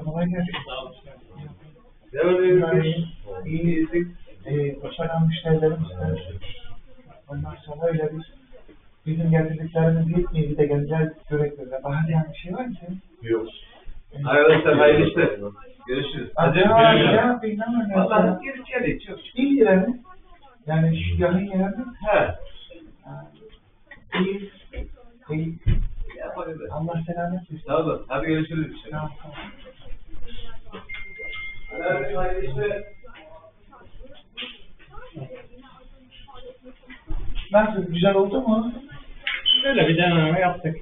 Kolay gelsin. Devam Yani ediyoruz. iyi e, başaran müşterilerimiz var. Ondan sonra öyle biz bizim getirdiklerimiz yetmiyor. Bir de geleceğiz sürekli. Daha diyen bir şey var mı senin? Yok. Arkadaşlar hayırlı işler. Görüşürüz. Hadi Hadi ya, bilmem ne. Valla gir içeri çok. İyi mi? Yani şu yakın yere mi? He. İyi. İyi. Allah selamet versin. Sağ olun. Hadi görüşürüz. Tamam, tamam. Nasıl? Güzel oldu mu? Böyle bir deneme yaptık.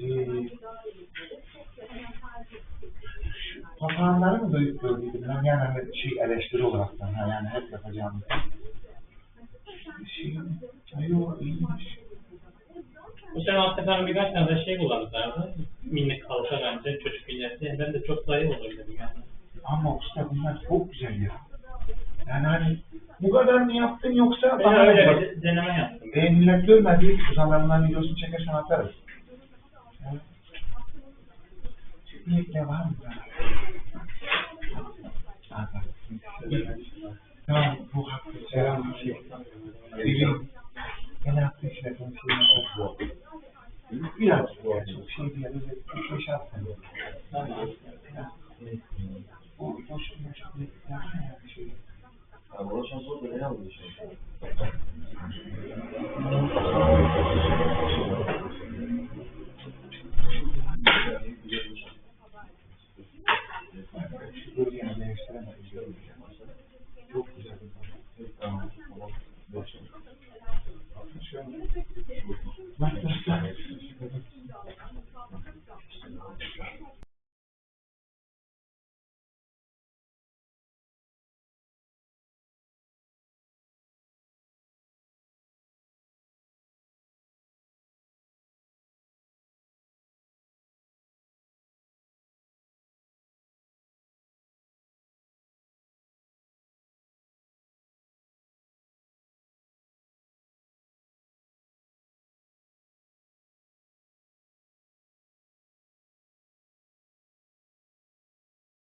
Ee, Papağanları mı duyup gördüydüm ben yani şey eleştiri olaraktan ha yani hep yapacağımız şey yok iyiymiş Bu sene hakikaten birkaç tane de şey kullanırlardı. Minik halka bence çocuk milleti. Ben de çok olur dedim yani. ama usta bunlar çok güzel ya yani hani bu kadar mı yaptın yoksa Ben bana öyle bir deneme yaptım. e, millet görmedi uzanlarından videosunu çekersen atarız Ya. Şimdi ne var mı ya? Ha, bak. Tamam bu haklı selam bir şey Bilim. Ben işte ben şey Biraz çok şey değil. Böyle bir şey. Tamam. Bu boş boş bir bir şey. Ulaşan zor da ne yapmış? Şu bölgeyi değiştiremedim. Çok